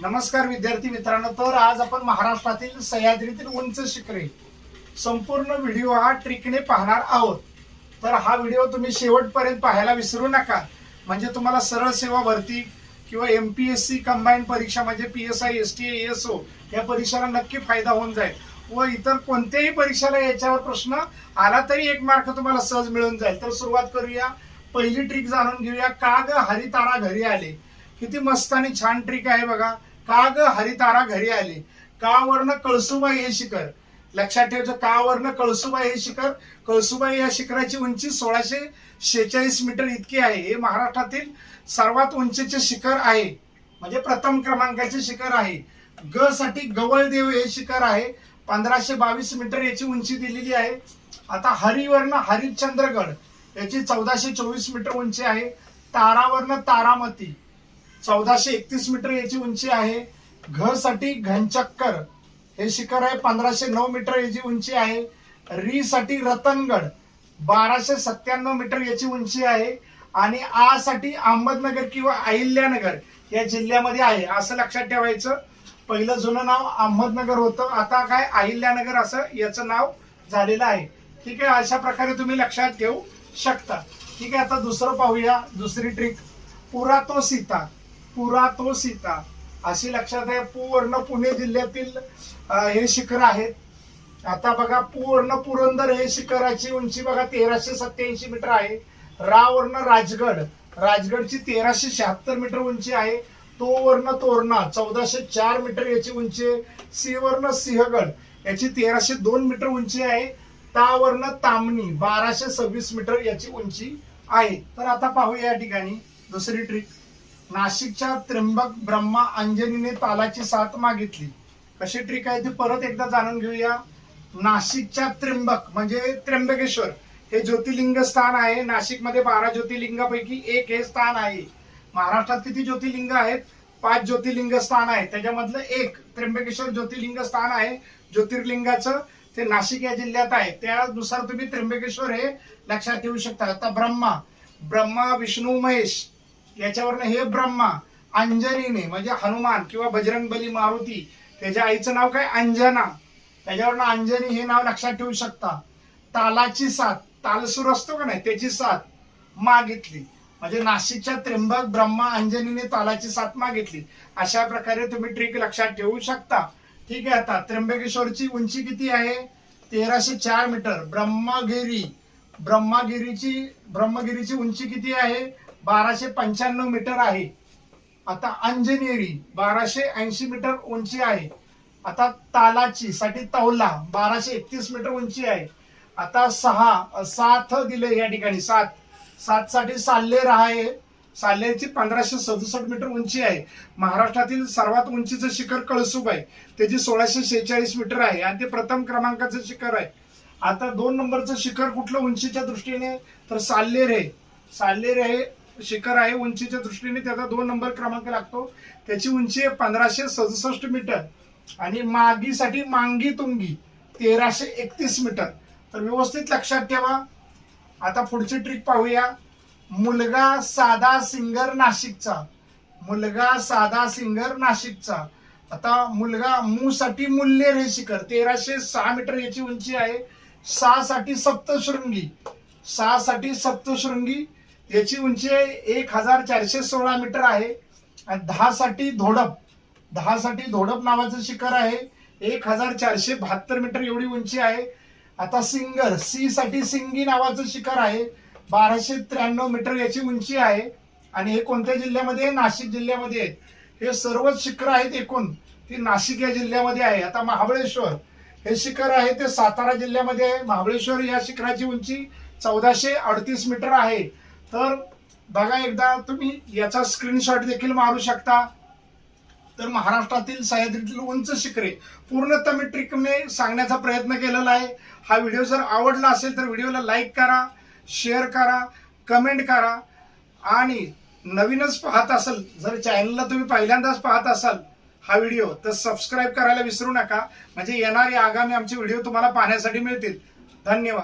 नमस्कार विद्यार्थी मित्रांनो तर आज आपण महाराष्ट्रातील सह्याद्रीतील उंच शिखरे संपूर्ण व्हिडिओ हा ट्रिकने पाहणार आहोत. तर हा व्हिडिओ तुम्ही शेवटपर्यंत पाहायला विसरू नका. म्हणजे तुम्हाला सरळ सेवा भरती किंवा M P S C combine परीक्षा म्हणजे P S I S T S O या परीक्षेला नक्की फायदा होऊन जाईल. व इतर कोणत्याही परीक्षेला याच्यावर प्रश्न आला तरी एक मार्क तुम्हाला सहज मिळून जाईल. तर सुरुवात करूया. पहिली ट्रिक जाणून घेऊया. का ग हरितारा घरी आले? किती मस्त आणि छान ट्रिक आहे बघा. का ग हरितारा घरी आले? का वर्ण कळसुबाई हे शिखर? लक्षात ठेवायचं का वर्ण कळसुबाई हे शिखर? कळसुबाई या शिखराची उंची सोळाशे शेहेचाळीस मीटर इतकी आहे. हे महाराष्ट्रातील सर्वात उंचीचे शिखर आहे. म्हणजे प्रथम क्रमांकाचे शिखर आहे. ग साठी गवळदेव हे शिखर आहे. पंधराशे बावीस मीटर याची उंची दिलेली आहे. आता हरिवर्ण हरिश्चंद्रगड याची चौदाशे चोवीस मीटर उंची आहे. तारावर्ण तारामती. चौदाशे एकतीस मीटर याची उंची आहे. घरसाठी घनचक्कर. हे शिखर आहे पंधराशे नऊ मीटर याची उंची आहे. री साठी रतनगड. बाराशे सत्त्याण्णव मीटर याची उंची आहे. आणि आ साठी अहमदनगर किंवा अहिल्यानगर या जिल्ह्यामध्ये आहे. असं लक्षात ठेवायचं. पहिलं जुनं नाव अहमदनगर होतं. आता काय अहिल्यानगर असं याचं नाव झालेलं आहे. ठीक आहे अशा प्रकारे तुम्ही लक्षात ठेवू शकता. ठीक आहे आता दुसरं पाहूया. दुसरी ट्रिक पुरातो सीता पुरा तो सीता अशी लक्षात आहे पूर्ण पुणे जिल्ह्यातील हे शिखर आहेत. आता बघा पूर्ण पुरंदर हे शिखराची उंची बघा तेराशे सत्याऐंशी मीटर आहे. रावर्ण राजगड. राजगडची तेराशे शहात्तर मीटर उंची आहे. तो वर्ण तोरणा चौदाशे चार मीटर याची उंची आहे. सिंहवर्ण सिंहगड याची तेराशे दोन मीटर उंची आहे. तावर्ण तामणी बाराशे सव्वीस मीटर याची उंची आहे. तर आता पाहूया या ठिकाणी दुसरी ट्रिक नाशिकच्या त्र्यंबक ब्रह्मा अंजनीने तालाची साथ मागितली. कशी ट्रिक आहे ती परत एकदा जाणून घेऊया. नाशिकच्या त्र्यंबक म्हणजे त्र्यंबकेश्वर हे ज्योतिर्लिंग स्थान आहे. नाशिकमध्ये बारा ज्योतिर्लिंगापैकी एक हे स्थान आहे. महाराष्ट्रात किती ज्योतिर्लिंग आहेत? पाच ज्योतिर्लिंग स्थान आहे. त्याच्यामधलं एक त्र्यंबकेश्वर ज्योतिर्लिंग स्थान आहे. ज्योतिर्लिंगाचं ते नाशिक या जिल्ह्यात आहे. त्यानुसार तुम्ही त्र्यंबकेश्वर हे लक्षात ठेवू शकता. आता ब्रह्मा ब्रह्मा विष्णू महेश याच्यावरनं हे ब्रह्मा अंजनीने म्हणजे हनुमान किंवा बजरंगबली मारुती त्याच्या आईचं नाव काय? अंजना. त्याच्यावरनं अंजनी हे नाव लक्षात ठेवू शकता. तालाची साथ. तालसूर असतो का नाही? त्याची साथ मागितली. म्हणजे नाशिकच्या त्र्यंबक ब्रह्मा अंजनीने तालाची साथ मागितली. अशा प्रकारे तुम्ही ट्रिक लक्षात ठेवू शकता. ठीक आहे आता त्र्यंबकेश्वरची उंची किती आहे? तेराशे चार मीटर. ब्रह्मगिरी. ब्रह्मगिरीची ब्रह्मगिरीची उंची किती आहे? बाराशे पंच्याण्णव मीटर आहे. आता अंजनेरी बाराशे ऐंशी मीटर उंची आहे. आता तालाची साठी तौला बाराशे एकतीस मीटर उंची आहे. आता सहा सात दिले या ठिकाणी सात. सात साठी साल्लेर आहे साल्लेरची पंधराशे सदुसष्ट मीटर उंची आहे. महाराष्ट्रातील सर्वात उंचीचं शिखर कळसूब आहे. त्याची सोळाशे शेहेचाळीस मीटर आहे आणि ते प्रथम क्रमांकाचं शिखर आहे. आता दोन नंबरचं शिखर कुठलं उंचीच्या दृष्टीने? तर साल्लेर आहे साल्लेर हे शिखर आहे उंचीच्या दृष्टीने त्याचा दोन नंबर क्रमांक लागतो. त्याची उंची आहे पंधराशे सदुसष्ट मीटर आणि मागीसाठी मांगी तुंगी तेराशे एकतीस मीटर. तर व्यवस्थित लक्षात ठेवा. आता पुढची ट्रिक पाहूया. मुलगा साधा सिंगर नाशिकचा. मुलगा साधा सिंगर नाशिकचा. आता मुलगा मू साठी मूल्य हे शिखर. तेराशे सहा मीटर याची उंची आहे. सहा साठी सप्तशृंगी सहा साठी सप्तशृंगी याची उंची एक हजार चारशे सोळा मीटर आहे. आणि दहा साठी धोडप दहा साठी धोडप नावाचं शिखर आहे. एक हजार चारशे बहात्तर मीटर एवढी उंची आहे. आता सिंगर सी साठी सिंगी नावाचं शिखर आहे. बाराशे त्र्याण्णव मीटर याची उंची आहे. आणि हे कोणत्या जिल्ह्यामध्ये नाशिक जिल्ह्यामध्ये आहेत हे सर्वच शिखर आहेत एकूण. ती नाशिक या जिल्ह्यामध्ये आहे. आता महाबळेश्वर हे शिखर आहे ते सातारा जिल्ह्यामध्ये आहे. महाबळेश्वर या शिखराची उंची चौदाशे अडतीस मीटर आहे. तर बघा एकदा तुम्ही याचा स्क्रीनशॉट देखील मारू शकता. तर महाराष्ट्रातील सह्याद्रीतील उंच शिखरे पूर्णतः मी ट्रिकने सांगण्याचा प्रयत्न केलेला आहे. हा व्हिडिओ जर आवडला असेल तर व्हिडिओला लाईक करा शेअर करा कमेंट करा. आणि नवीनच पाहत असाल जर चॅनलला तुम्ही पहिल्यांदाच पाहत असाल हा व्हिडिओ तर सबस्क्राईब करायला विसरू नका. म्हणजे येणारे आगामी आमचे व्हिडिओ तुम्हाला पाहण्यासाठी मिळतील. धन्यवाद.